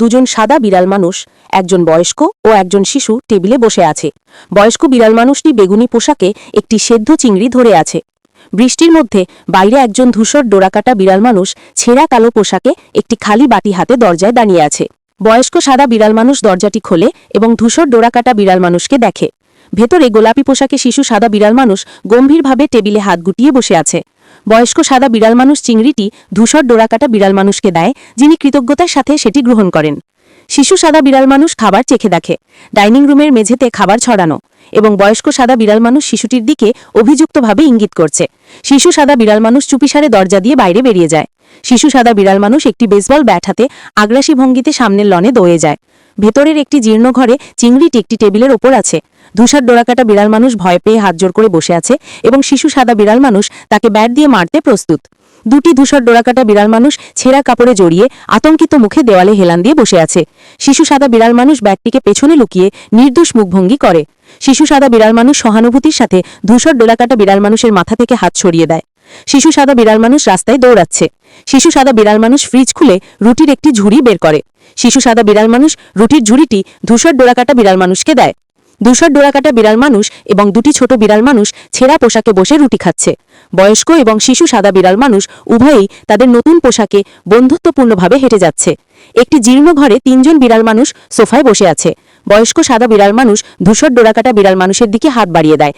দুজন সাদা বিড়াল মানুষ, একজন বয়স্ক ও একজন শিশু টেবিলে বসে আছে। বয়স্ক বিড়াল মানুষটি বেগুনি পোশাকে একটি সেদ্ধ চিংড়ি ধরে আছে। বৃষ্টির মধ্যে বাইরে একজন ধূসর ডোরাকাটা বিড়াল মানুষ ছেঁড়া কালো পোশাকে একটি খালি বাটি হাতে দরজায় দাঁড়িয়ে আছে। বয়স্ক সাদা বিড়াল মানুষ দরজাটি খোলে এবং ধূসর ডোরাকাটা বিড়াল মানুষকে দেখে। ভেতরে গোলাপি পোশাকে শিশু সাদা বিড়াল মানুষ গম্ভীরভাবে টেবিলে হাত গুটিয়ে বসে আছে। বয়স্ক সাদা বিড়াল মানুষ চিংড়িটি ধূসর ডোরাকাটা বিড়াল মানুষকে দেয়, যিনি কৃতজ্ঞতার সাথে সেটি গ্রহণ করেন। শিশু সাদা বিড়াল মানুষ খাবার চেখে দেখে। ডাইনিং রুমের মেঝেতে খাবার ছড়ানো এবং বয়স্ক সাদা বিড়াল মানুষ শিশুটির দিকে অভিযুক্তভাবে ইঙ্গিত করছে। শিশু সাদা বিড়াল মানুষ চুপিসারে দরজা দিয়ে বাইরে বেরিয়ে যায়। শিশু সাদা বিড়াল মানুষ একটি বেসবল ব্যাট হাতে আগ্রাসী ভঙ্গিতে সামনের লনে দৌড়ে যায়। ভেতরের একটি জীর্ণ ঘরে চিংড়িটি একটি টেবিলের ওপর আছে। ধূসার ডোরাকাটা বিড়াল মানুষ ভয় পেয়ে হাত জোর করে বসে আছে এবং শিশু সাদা বিড়াল মানুষ তাকে ব্যাট দিয়ে মারতে প্রস্তুত। দুটি ধূসর ডোরাকাটা বিড়াল মানুষ ছেঁড়া কাপড়ে জড়িয়ে আতঙ্কিত মুখে দেওয়ালে হেলান দিয়ে বসে আছে। শিশু সাদা বিড়াল মানুষ ব্যাগটিকে পেছনে লুকিয়ে নির্দোষ মুখভঙ্গি করে। শিশু সাদা বিড়াল মানুষ সহানুভূতির সাথে ধূসর ডোরাকাটা বিড়াল মানুষের মাথা থেকে হাত ছড়িয়ে দেয়। শিশু সাদা বিড়াল মানুষ রাস্তায় দৌড়াচ্ছে। শিশু সাদা বিড়াল মানুষ ফ্রিজ খুলে রুটির একটি ঝুড়ি বের করে। শিশু সাদা বিড়াল মানুষ রুটির ঝুড়িটি ধূসর ডোরাকাটা বিড়াল মানুষকে দেয়। ধূসর ডোরাকাটা বিড়াল মানুষ এবং দুটি ছোট বিড়াল মানুষ ছেঁড়া পোশাকে বসে রুটি খাচ্ছে। বয়স্ক এবং শিশু সাদা বিড়াল মানুষ উভয়েই তাদের নতুন পোশাকে বন্ধুত্বপূর্ণভাবে হেঁটে যাচ্ছে। একটি জীর্ণ ঘরে তিনজন বিড়াল মানুষ সোফায় বসে আছে। বয়স্ক সাদা বিড়াল মানুষ ধূসর ডোরাকাটা বিড়াল মানুষের দিকে হাত বাড়িয়ে দেয়।